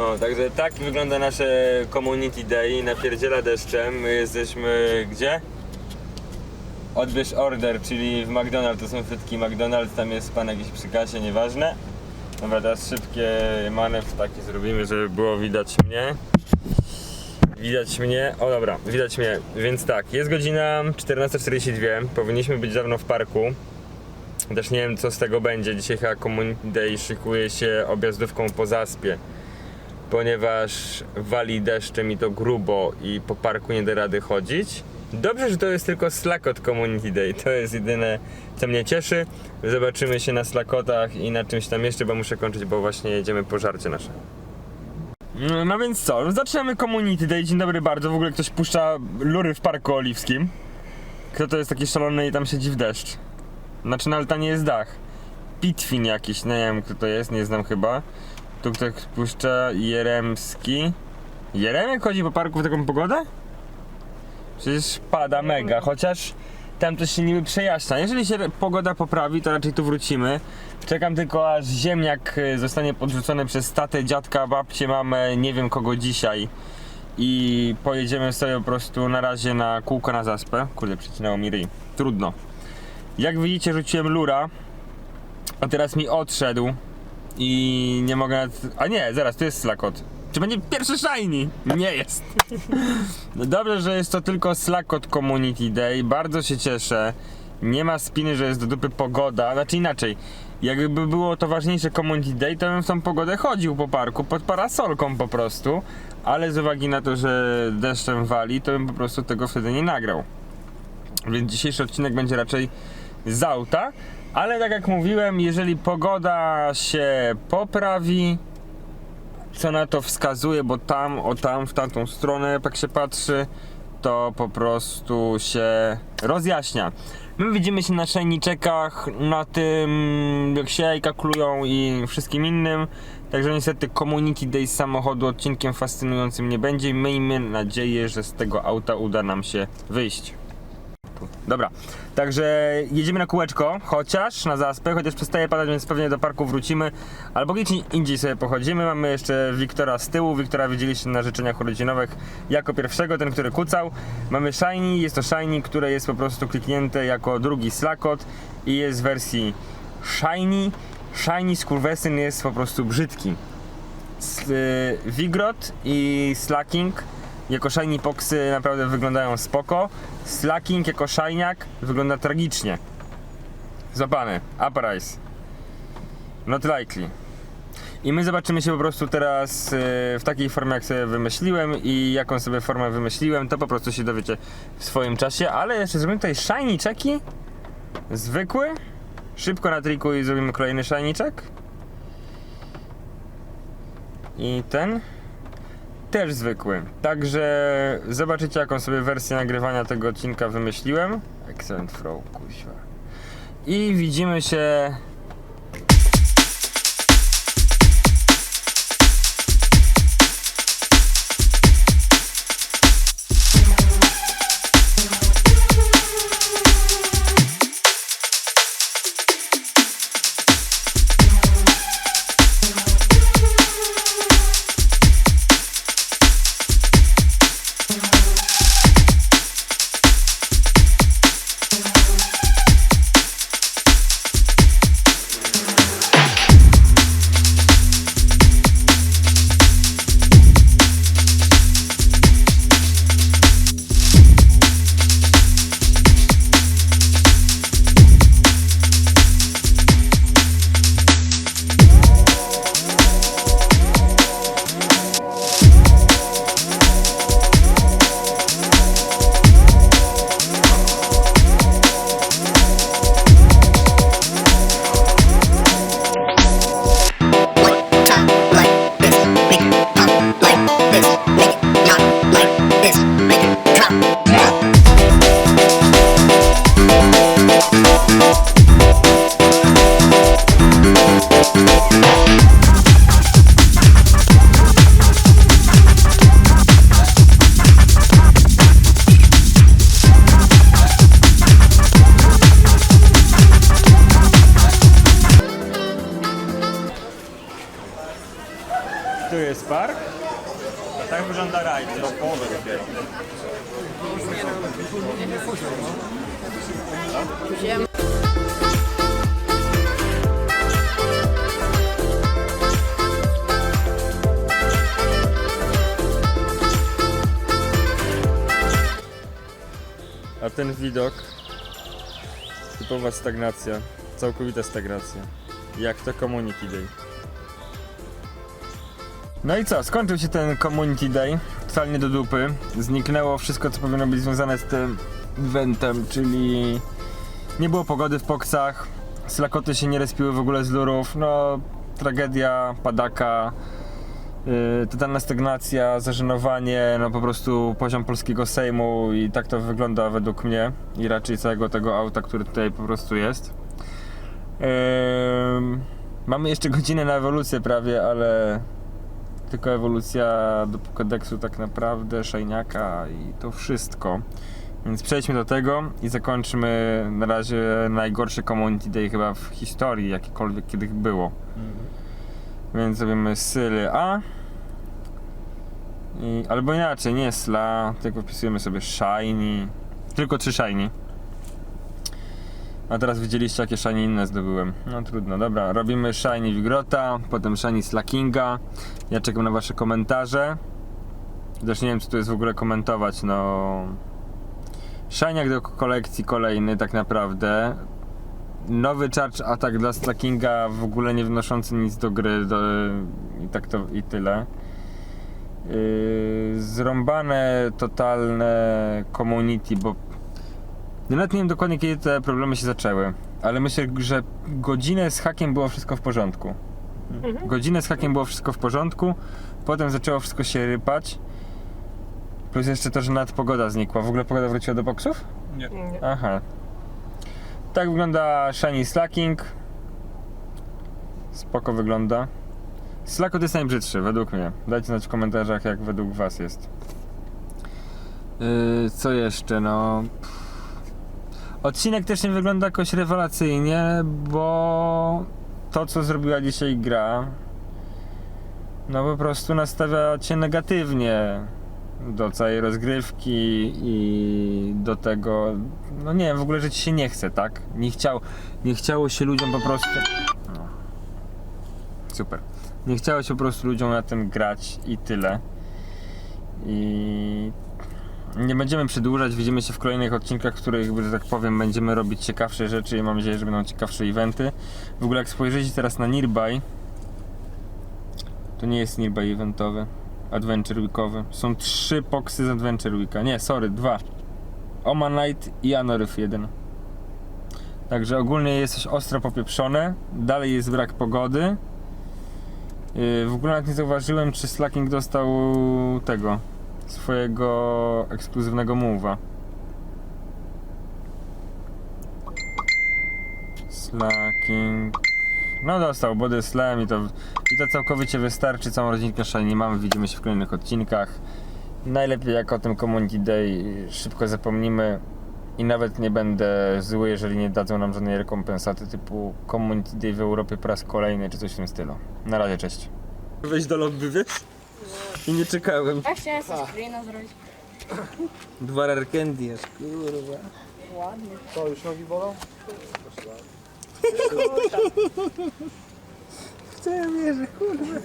No, także tak wygląda nasze community day, napierdziela deszczem. My jesteśmy gdzie? Odbierz order, czyli w McDonald's, to są frytki McDonald's, tam jest pan jakiś przy kasie, nieważne. Dobra, teraz szybkie manewr taki zrobimy, żeby było widać mnie. Widać mnie, o dobra, widać mnie, więc tak, jest godzina 14.42, powinniśmy być dawno w parku. Też nie wiem co z tego będzie, dzisiaj chyba Community Day szykuje się objazdówką po zaspie ponieważ wali deszczem i to grubo i po parku nie da rady chodzić. Dobrze, że to jest tylko Slackot Community Day. To jest jedyne, co mnie cieszy. Zobaczymy się na Slackotach i na czymś tam jeszcze, bo muszę kończyć, bo właśnie jedziemy po żarcie nasze. No, No więc co, zaczynamy Community Day. Dzień dobry bardzo. W ogóle ktoś puszcza lury w Parku Oliwskim. Kto to jest taki szalony i tam siedzi w deszcz? Znaczy, no ale to nie jest dach. Pitwin jakiś, no nie wiem kto to jest, nie znam chyba. Tu ktoś puszcza Jeremski. Jeremek chodzi po parku w taką pogodę? Przecież pada mega, chociaż tam to się niby przejaśnia. Jeżeli się pogoda poprawi, to raczej tu wrócimy. Czekam tylko aż ziemniak y, zostanie podrzucony przez tatę, dziadka, babcię, mamę, nie wiem kogo dzisiaj. I pojedziemy sobie po prostu na razie na kółko na zaspę. Kurde, przecinało mi ryj. Trudno. Jak widzicie, rzuciłem lura, a teraz mi odszedł i nie mogę. A nie, zaraz, tu jest Slakot. Czy będzie pierwszy shiny? Nie jest. No dobrze, że jest to tylko Slakot Community Day. Bardzo się cieszę. Nie ma spiny, że jest do dupy pogoda. Znaczy inaczej. Jakby było to ważniejsze Community Day, to bym w tą pogodę chodził po parku pod parasolką po prostu. Ale z uwagi na to, że deszczem wali, to bym po prostu tego wtedy nie nagrał. Więc dzisiejszy odcinek będzie raczej z auta. Ale tak jak mówiłem, jeżeli pogoda się poprawi, co na to wskazuje, bo tam, o tam, w tamtą stronę, jak się patrzy, to po prostu się rozjaśnia. My widzimy się na szajniczekach, na tym jak się jajka klują i wszystkim innym. Także niestety Community Day z samochodu odcinkiem fascynującym nie będzie. Miejmy nadzieję, że z tego auta uda nam się wyjść. Dobra, także jedziemy na kółeczko, chociaż na zaspę, chociaż przestaje padać, więc pewnie do parku wrócimy, albo gdzieś indziej sobie pochodzimy. Mamy jeszcze Wiktora z tyłu, Wiktora widzieliście na życzeniach urodzinowych jako pierwszego, ten, który kucał. Mamy Shiny, jest to Shiny, które jest po prostu kliknięte jako drugi Slackot i jest w wersji Shiny. Shiny skurwesyn jest po prostu brzydki. Y, Wigrot i Slacking jako shiny poxy naprawdę wyglądają spoko. Slacking jako shiniak wygląda tragicznie. Złapany. Uprise. Not likely. I my zobaczymy się po prostu teraz y, w takiej formie, jak sobie wymyśliłem i jaką sobie formę wymyśliłem, to po prostu się dowiecie w swoim czasie, ale jeszcze zrobimy tutaj shiny. Zwykły. Szybko na triku i zrobimy kolejny shiny. I ten też zwykły. Także zobaczycie jaką sobie wersję nagrywania tego odcinka wymyśliłem. Excellent throw, kuźwa. I widzimy się park. A tak wygląda rajd, do połowy dopiero. A ten widok, typowa stagnacja, całkowita stagnacja. Jak to Community Day. No i co, skończył się ten Community Day, totalnie do dupy. Zniknęło wszystko, co powinno być związane z tym eventem, czyli nie było pogody w Poksach, slakoty się nie respiły w ogóle z lurów, no tragedia, padaka, Yy, totalna stagnacja, zażenowanie, no po prostu poziom polskiego Sejmu i tak to wygląda według mnie i raczej całego tego auta, który tutaj po prostu jest. Yy, mamy jeszcze godzinę na ewolucję prawie, ale tylko ewolucja do kodeksu tak naprawdę, szajniaka i to wszystko. Więc przejdźmy do tego i zakończmy na razie najgorszy community day chyba w historii, jakikolwiek kiedyś było. Więc zrobimy syly A. I, albo inaczej, nie sla, tylko wpisujemy sobie shiny. Tylko trzy shiny. A teraz widzieliście jakie shiny inne zdobyłem. No trudno, dobra. Robimy shiny Wigrota, potem shiny Slackinga. Ja czekam na wasze komentarze. Też nie wiem co tu jest w ogóle komentować, no... Shiniak do kolekcji kolejny tak naprawdę nowy charge atak dla Slackinga w ogóle nie wnoszący nic do gry do, i tak to i tyle. Yy, zrąbane totalne community, bo nawet nie wiem dokładnie kiedy te problemy się zaczęły, ale myślę, że godzinę z hakiem było wszystko w porządku. Godzinę z hakiem było wszystko w porządku, potem zaczęło wszystko się rypać. Plus jeszcze to, że nawet pogoda znikła. W ogóle pogoda wróciła do boksów? Nie. Aha. Tak wygląda Shiny Slacking. Spoko wygląda. Slackot jest najbrzydszy, według mnie. Dajcie znać w komentarzach, jak według was jest. Yy, co jeszcze, no... Odcinek też nie wygląda jakoś rewelacyjnie, bo to, co zrobiła dzisiaj gra, no po prostu nastawia cię negatywnie do całej rozgrywki i do tego, no nie wiem, w ogóle, że ci się nie chce, tak? Nie, chciał, nie chciało się ludziom po prostu... No. Super. Nie chciało się po prostu ludziom na tym grać i tyle. I nie będziemy przedłużać, widzimy się w kolejnych odcinkach, w których, że tak powiem, będziemy robić ciekawsze rzeczy i mam nadzieję, że będą ciekawsze eventy. W ogóle jak spojrzycie teraz na Nearby, to nie jest Nearby eventowy, Adventure Weekowy. Są trzy poksy z Adventure Weeka. Nie, sorry, dwa. Omanite i Anoryf 1. Także ogólnie jest coś ostro popieprzone. Dalej jest brak pogody. Yy, w ogóle nawet nie zauważyłem, czy Slacking dostał tego swojego ekskluzywnego move'a. Slacking. No dostał Body Slam i to, i to całkowicie wystarczy. Całą rodzinkę Shiny mamy, widzimy się w kolejnych odcinkach. Najlepiej jak o tym Community Day szybko zapomnimy i nawet nie będę zły, jeżeli nie dadzą nam żadnej rekompensaty typu Community Day w Europie po raz kolejny czy coś w tym stylu. Na razie, cześć. Wejść do lobby, wiesz? I nie czekałem. Ja chciałem sobie screena zrobić. Dwa rare candy jest, kurwa. Ładnie. To już nogi bolą? W co ja wierzę, kurwa.